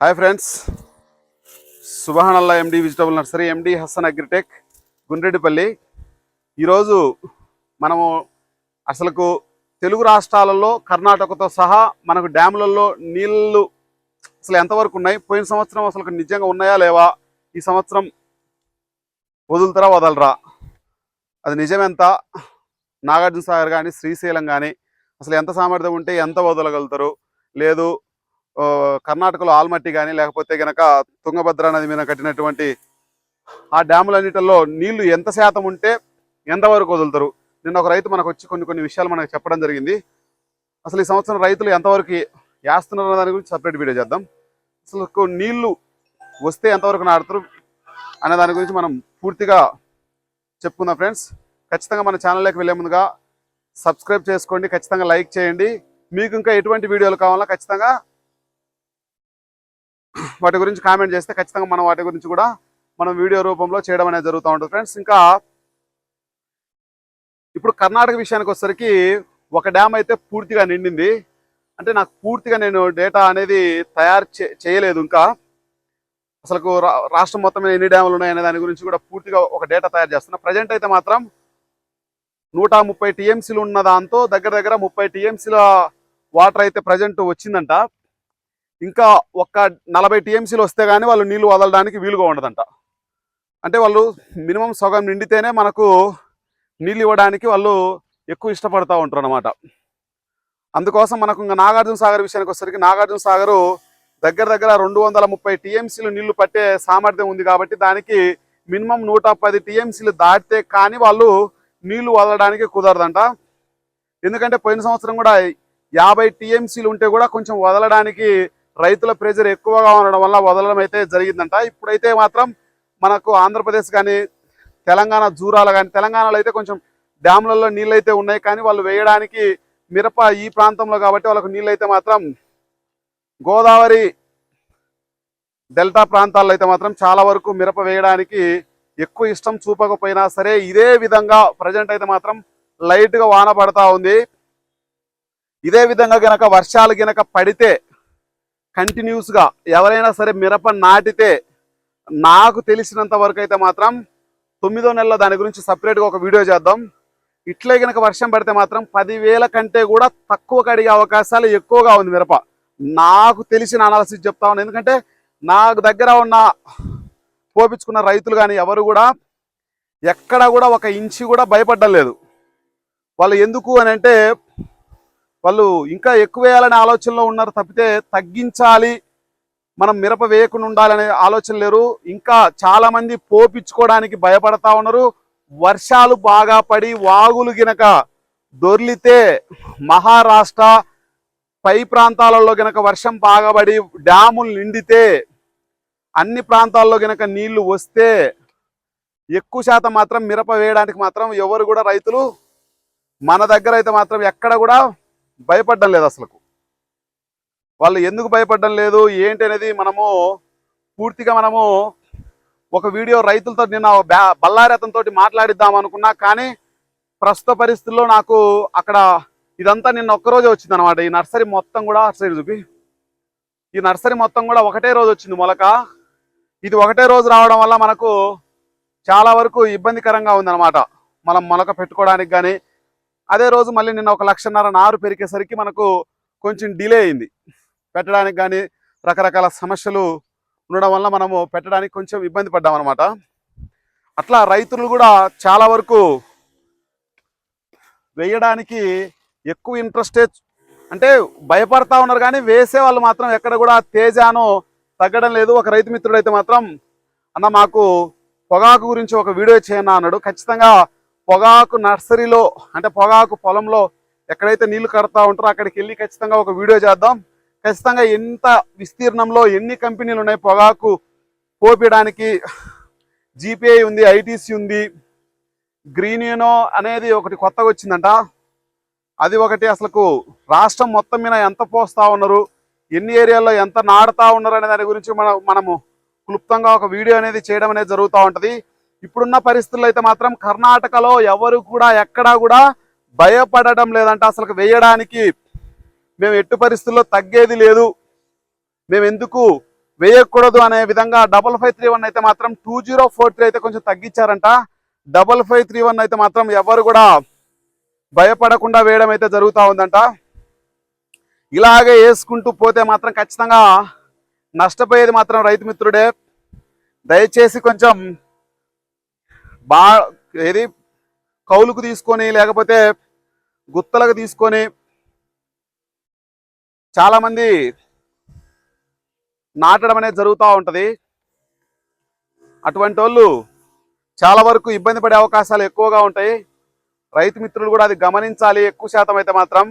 Hi friends సుబహానల్లా MD vegetable nursery MD Hasan agritech Gundreddipalli ఈరోజు మనము అసలుకు తెలుగు రాష్ట్రాలలో కర్ణాటకతో సహా మనకు డ్యాములలో నీళ్ళు అసలు ఎంతవరకు ఉన్నాయి? పోయిన సంవత్సరం అసలు నిజంగా ఉన్నాయా లేవా? ఈ సంవత్సరం వదులుతారా వదలరా? అది నిజమెంత? నాగార్జున సాగర్ కానీ శ్రీశైలం కానీ అసలు ఎంత సామర్థ్యం ఉంటే ఎంత వదలగలుగుతారు? లేదు కర్ణాటకలో ఆల్మట్టి కానీ లేకపోతే గనక తుంగభద్ర నది మీద కట్టినటువంటి ఆ డ్యాములన్నిటిలో నీళ్ళు ఎంత శాతం ఉంటే ఎంతవరకు వదులుతారు? నిన్న ఒక రైతు మనకు వచ్చి కొన్ని కొన్ని విషయాలు మనకు చెప్పడం జరిగింది. అసలు ఈ సంవత్సరం రైతులు ఎంతవరకు వేస్తున్నారు దాని గురించి సపరేట్ వీడియో చేద్దాం. అసలు నీళ్ళు వస్తే ఎంతవరకు నాడుతారు అనే దాని గురించి మనం పూర్తిగా చెప్పుకుందాం ఫ్రెండ్స్. ఖచ్చితంగా మన ఛానల్లోకి వెళ్ళే ముందుగా సబ్స్క్రైబ్ చేసుకోండి ఖచ్చితంగా లైక్ చేయండి. మీకు ఇంకా ఎటువంటి వీడియోలు కావాలో ఖచ్చితంగా వాటి గురించి కామెంట్ చేస్తే ఖచ్చితంగా మనం వాటి గురించి కూడా మనం వీడియో రూపంలో చేయడం అనేది జరుగుతూ ఉంటుంది. ఫ్రెండ్స్ ఇంకా ఇప్పుడు కర్ణాటక విషయానికి వచ్చేసరికి ఒక డ్యామ్ అయితే పూర్తిగా నిండింది. అంటే నాకు పూర్తిగా నేను డేటా అనేది తయారు చే- చేయలేదు ఇంకా. అసలు రాష్ట్రం మొత్తం మీద ఎన్ని డ్యాములు ఉన్నాయనే దాని గురించి కూడా పూర్తిగా ఒక డేటా తయారు చేస్తున్నా. ప్రజెంట్ అయితే మాత్రం నూట ముప్పై టీఎంసీలు ఉన్న దాంతో దగ్గర దగ్గర ముప్పై టీఎంసీల వాటర్ అయితే ప్రజెంట్ వచ్చిందంట. ఇంకా ఒక్క నలభై టీఎంసీలు వస్తే కానీ వాళ్ళు నీళ్ళు వదలడానికి వీలుగా ఉండదంట. అంటే వాళ్ళు మినిమం సగం నిండితేనే మనకు నీళ్ళు ఇవ్వడానికి వాళ్ళు ఎక్కువ ఇష్టపడతూ ఉంటారు అనమాట అందుకోసం మనకు ఇంకా నాగార్జున సాగర్ విషయానికి వచ్చేసరికి నాగార్జున సాగరు దగ్గర దగ్గర రెండు వందల ముప్పై టీఎంసీలు నీళ్ళు పట్టే సామర్థ్యం ఉంది కాబట్టి దానికి మినిమం నూట పది టీఎంసీలు దాటితే కానీ వాళ్ళు నీళ్ళు వదలడానికి కుదరదంట. ఎందుకంటే పోయిన సంవత్సరం కూడా యాభై టీఎంసీలు ఉంటే కూడా కొంచెం వదలడానికి రైతుల ప్రెజర్ ఎక్కువగా ఉండడం వల్ల వదలడం అయితే జరిగిందంట. ఇప్పుడైతే మాత్రం మనకు ఆంధ్రప్రదేశ్ కానీ తెలంగాణ జూరాల కానీ తెలంగాణలో అయితే కొంచెం డ్యామ్లలో నీళ్ళు అయితే ఉన్నాయి. కానీ వాళ్ళు వేయడానికి మిరప ఈ ప్రాంతంలో కాబట్టి వాళ్ళకు నీళ్ళు అయితే మాత్రం గోదావరి డెల్టా ప్రాంతాల్లో అయితే మాత్రం చాలా వరకు మిరప వేయడానికి ఎక్కువ ఇష్టం చూపకపోయినా సరే ఇదే విధంగా ప్రజెంట్ అయితే మాత్రం లైట్గా వాన పడతా ఉంది. ఇదే విధంగా గనక వర్షాలు గనక పడితే కంటిన్యూస్గా ఎవరైనా సరే మిరప నాటితే నాకు తెలిసినంత వరకు అయితే మాత్రం తొమ్మిదో నెలలో దాని గురించి సపరేట్గా ఒక వీడియో చేద్దాం. ఇట్లే గనక వర్షం పడితే మాత్రం పదివేల కంటే కూడా తక్కువ కడిగే అవకాశాలు ఎక్కువగా ఉంది మిరప. నాకు తెలిసిన అనాలసిస్ చెప్తా ఉన్నాను ఎందుకంటే నాకు దగ్గర ఉన్న పోపించుకున్న రైతులు కానీ ఎవరు కూడా ఎక్కడ కూడా ఒక ఇంచి కూడా భయపడడం లేదు. వాళ్ళు ఎందుకు అని అంటే వాళ్ళు ఇంకా ఎక్కువ వేయాలనే ఆలోచనలో ఉన్నారు తప్పితే తగ్గించాలి. మనం మిరప వేయకుండా ఉండాలనే ఆలోచన లేరు. ఇంకా చాలామంది పోపించుకోవడానికి భయపడతా ఉన్నారు. వర్షాలు బాగా పడి వాగులు గినక దొర్లితే మహారాష్ట్ర పై ప్రాంతాలలో గనక వర్షం బాగా పడి డ్యాములు నిండితే అన్ని ప్రాంతాల్లో గనక నీళ్ళు వస్తే ఎక్కువ శాతం మాత్రం మిరప వేయడానికి మాత్రం ఎవరు కూడా రైతులు మన దగ్గర అయితే మాత్రం ఎక్కడ కూడా భయపడడం లేదు అసలు వాళ్ళు ఎందుకు భయపడడం లేదు ఏంటి అనేది మనము పూర్తిగా మనము ఒక వీడియో రైతులతో నిన్న బ్యా- మాట్లాడిద్దాం అనుకున్నా కానీ ప్రస్తుత పరిస్థితుల్లో నాకు అక్కడ ఇదంతా నిన్న ఒక్కరోజే వచ్చింది అనమాట ఈ నర్సరీ మొత్తం కూడా అటు సైడ్ చూపి. ఈ నర్సరీ మొత్తం కూడా ఒకటే రోజు వచ్చింది మొలక. ఇది ఒకటే రోజు రావడం వల్ల మనకు చాలా వరకు ఇబ్బందికరంగా ఉందన్నమాట. మనం మొలక పెట్టుకోవడానికి కానీ అదే రోజు మళ్ళీ నిన్న ఒక లక్షన్నర నారు పెరిగేసరికి మనకు కొంచెం డిలే అయింది. పెట్టడానికి కానీ రకరకాల సమస్యలు ఉండడం వల్ల మనము పెట్టడానికి కొంచెం ఇబ్బంది పడ్డాం అనమాట అట్లా రైతులు కూడా చాలా వరకు వేయడానికి ఎక్కువ ఇంట్రెస్టే అంటే భయపడతా ఉన్నారు కానీ వేసే వాళ్ళు మాత్రం ఎక్కడ కూడా తేజాను తగ్గడం లేదు. ఒక రైతు మిత్రుడు అయితే మాత్రం అన్న మాకు పొగాకు గురించి ఒక వీడియో చేయన్నా అన్నాడు. ఖచ్చితంగా పొగాకు నర్సరీలో అంటే పొగాకు పొలంలో ఎక్కడైతే నీళ్ళు కడతా ఉంటారో అక్కడికి వెళ్ళి ఖచ్చితంగా ఒక వీడియో చేద్దాం. ఖచ్చితంగా ఎంత విస్తీర్ణంలో ఎన్ని కంపెనీలు ఉన్నాయి పొగాకు పోపీయడానికి? జీపీఐ ఉంది ఐటీసీ ఉంది గ్రీన్ యూనో అనేది ఒకటి కొత్తగా వచ్చిందంట. అది ఒకటి అసలు రాష్ట్రం మొత్తం మీద ఎంత పోస్తా ఉన్నారు? ఎన్ని ఏరియాల్లో ఎంత నాడుతూ ఉన్నారు అనే దాని గురించి మనం మనము క్లుప్తంగా ఒక వీడియో అనేది చేయడం అనేది జరుగుతూ ఉంటుంది. ఇప్పుడున్న పరిస్థితుల్లో అయితే మాత్రం కర్ణాటకలో ఎవరు కూడా ఎక్కడా కూడా భయపడడం లేదంట. అసలు వేయడానికి మేము ఎట్టు పరిస్థితుల్లో తగ్గేది లేదు. మేము ఎందుకు వేయకూడదు అనే విధంగా డబల్ ఫైవ్ త్రీ వన్ అయితే మాత్రం టూ జీరో ఫోర్ త్రీ అయితే కొంచెం తగ్గించారంట. డబల్ ఫైవ్ త్రీ వన్ అయితే మాత్రం ఎవరు కూడా భయపడకుండా వేయడం అయితే జరుగుతూ ఉందంట. ఇలాగే వేసుకుంటూ పోతే మాత్రం ఖచ్చితంగా నష్టపోయేది మాత్రం రైతు మిత్రుడే. దయచేసి కొంచెం బా ఏది? కౌలుకు తీసుకొని లేకపోతే గుత్తలకు తీసుకొని చాలామంది నాటడం అనేది జరుగుతూ ఉంటుంది. అటువంటి వాళ్ళు చాలా వరకు ఇబ్బంది పడే అవకాశాలు ఎక్కువగా ఉంటాయి. రైతు మిత్రులు కూడా అది గమనించాలి ఎక్కువ శాతం అయితే మాత్రం.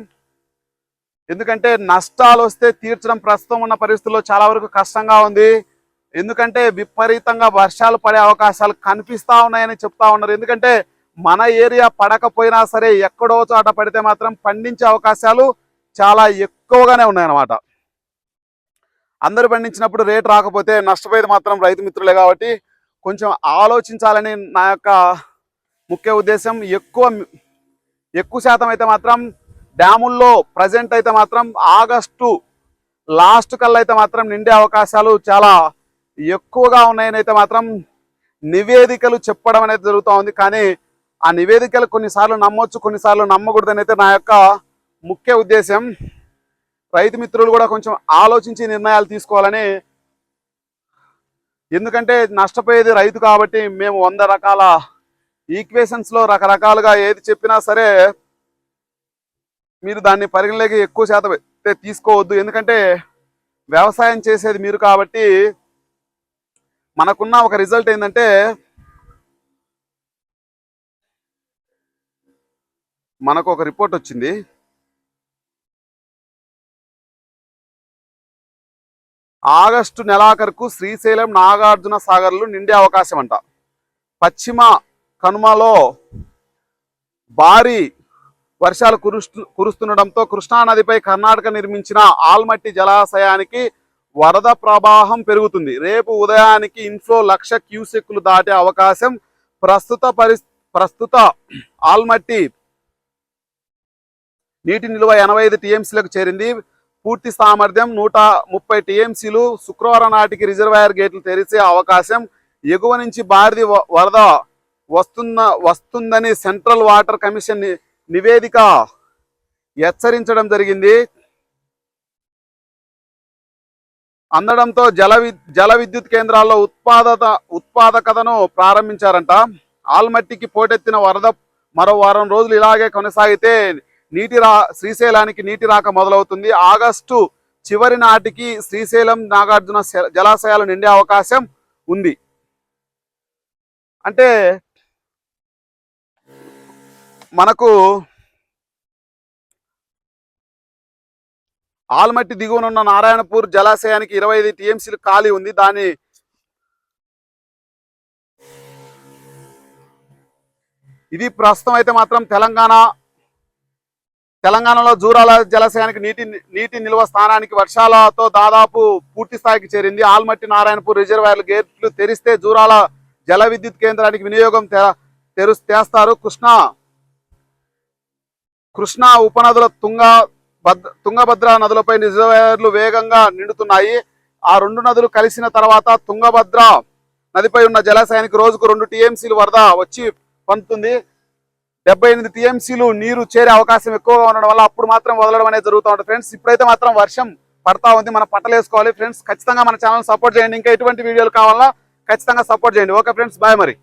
ఎందుకంటే నష్టాలు వస్తే తీర్చడం ప్రస్తుతం ఉన్న పరిస్థితుల్లో చాలా వరకు కష్టంగా ఉంది. ఎందుకంటే విపరీతంగా వర్షాలు పడే అవకాశాలు కనిపిస్తూ ఉన్నాయని చెప్తా ఉన్నారు. ఎందుకంటే మన ఏరియా పడకపోయినా సరే ఎక్కడో చోట పడితే మాత్రం పండించే అవకాశాలు చాలా ఎక్కువగానే ఉన్నాయన్నమాట. అందరూ పండించినప్పుడు రేటు రాకపోతే నష్టపోయేది మాత్రం రైతు మిత్రులే కాబట్టి కొంచెం ఆలోచించాలని నా యొక్క ముఖ్య ఉద్దేశం ఎక్కువ ఎక్కువ శాతం అయితే మాత్రం డ్యాముల్లో ప్రజెంట్ అయితే మాత్రం ఆగస్టు లాస్ట్ కల్లా అయితే మాత్రం నిండే అవకాశాలు చాలా ఎక్కువగా ఉన్నాయని అయితే మాత్రం నివేదికలు చెప్పడం అనేది జరుగుతూ ఉంది. కానీ ఆ నివేదికలు కొన్నిసార్లు నమ్మొచ్చు కొన్నిసార్లు నమ్మకూడదని అయితే నా యొక్క ముఖ్య ఉద్దేశం రైతు మిత్రులు కూడా కొంచెం ఆలోచించి నిర్ణయాలు తీసుకోవాలని. ఎందుకంటే నష్టపోయేది రైతు కాబట్టి మేము వంద రకాల ఈక్వేషన్స్లో రకరకాలుగా ఏది చెప్పినా సరే మీరు దాన్ని పరిగణలోకి ఎక్కువ శాతం అయితే తీసుకోవద్దు. ఎందుకంటే వ్యవసాయం చేసేది మీరు కాబట్టి మనకున్న ఒక రిజల్ట్ ఏంటంటే మనకు ఒక రిపోర్ట్ వచ్చింది. ఆగస్టు నెలాఖరుకు శ్రీశైలం నాగార్జున సాగర్లు నిండే అవకాశం అంట పశ్చిమ కనుమలో భారీ వర్షాలు కురుస్తు కురుస్తుండటంతో కృష్ణానదిపై కర్ణాటక నిర్మించిన ఆల్మట్టి జలాశయానికి వరద ప్రవాహం పెరుగుతుంది. రేపు ఉదయానికి ఇన్ఫ్లో లక్ష క్యూసెక్లు దాటే అవకాశం ప్రస్తుత పరి ప్రస్తుత ఆల్మట్టి నీటి నిల్వ ఎనభై ఐదు టీఎంసీలకు చేరింది. పూర్తి సామర్థ్యం నూట ముప్పై టీఎంసీలు శుక్రవారం నాటికి రిజర్వాయర్ గేట్లు తెరిచే అవకాశం ఎగువ నుంచి భారీ వ- వరద వస్తున్న వస్తుందని సెంట్రల్ వాటర్ కమిషన్ నివేదిక హెచ్చరించడం జరిగింది. అందడంతో జల జల విద్యుత్ కేంద్రాల్లో ఉత్పాదత ఉత్పాదకతను ప్రారంభించారంట. ఆల్మట్టికి పోటెత్తిన వరద మరో వారం రోజులు ఇలాగే కొనసాగితే నీటి రా శ్రీశైలానికి నీటి రాక మొదలవుతుంది. ఆగస్టు చివరి నాటికి శ్రీశైలం నాగార్జున శ- జలాశయాలు నిండే అవకాశం ఉంది. అంటే మనకు ఆల్మట్టి దిగువనున్న నారాయణపూర్ జలాశయానికి ఇరవై ఐదు టీఎంసీలు ఖాళీ ఉంది. దాని ఇది ప్రస్తుతం అయితే మాత్రం తెలంగాణ తెలంగాణలో జూరాల జలాశయానికి నీటి నీటి నిల్వ స్థానానికి వర్షాలతో దాదాపు పూర్తి స్థాయికి చేరింది. ఆల్మట్టి నారాయణపూర్ రిజర్వాయర్ గేట్లు తెరిస్తే జూరాల జల విద్యుత్ కేంద్రానికి వినియోగం తెరు తెస్తారు. కృష్ణా కృష్ణా ఉపనదుల తుంగ తుంగభద్ర నదులపై రిజర్వాయర్లు వేగంగా నిండుతున్నాయి. ఆ రెండు నదులు కలిసిన తర్వాత తుంగభద్ర నదిపై ఉన్న జలాశయానికి రోజుకు రెండు టీఎంసీలు వరద వచ్చి పందుతుంది డెబ్బై ఎనిమిది టీఎంసీలు నీరు చేరే అవకాశం ఎక్కువగా ఉండడం వల్ల అప్పుడు మాత్రం వదలడం అనేది జరుగుతూ ఉంటుంది ఫ్రెండ్స్. ఇప్పుడైతే మాత్రం వర్షం పడతా ఉంది. మనం పట్టలేసుకోవాలి ఫ్రెండ్స్. ఖచ్చితంగా మన ఛానల్ సపోర్ట్ చేయండి. ఇంకా ఎటువంటి వీడియోలు కావాలా ఖచ్చితంగా సపోర్ట్ చేయండి. Okay friends. బాయ్ మరి.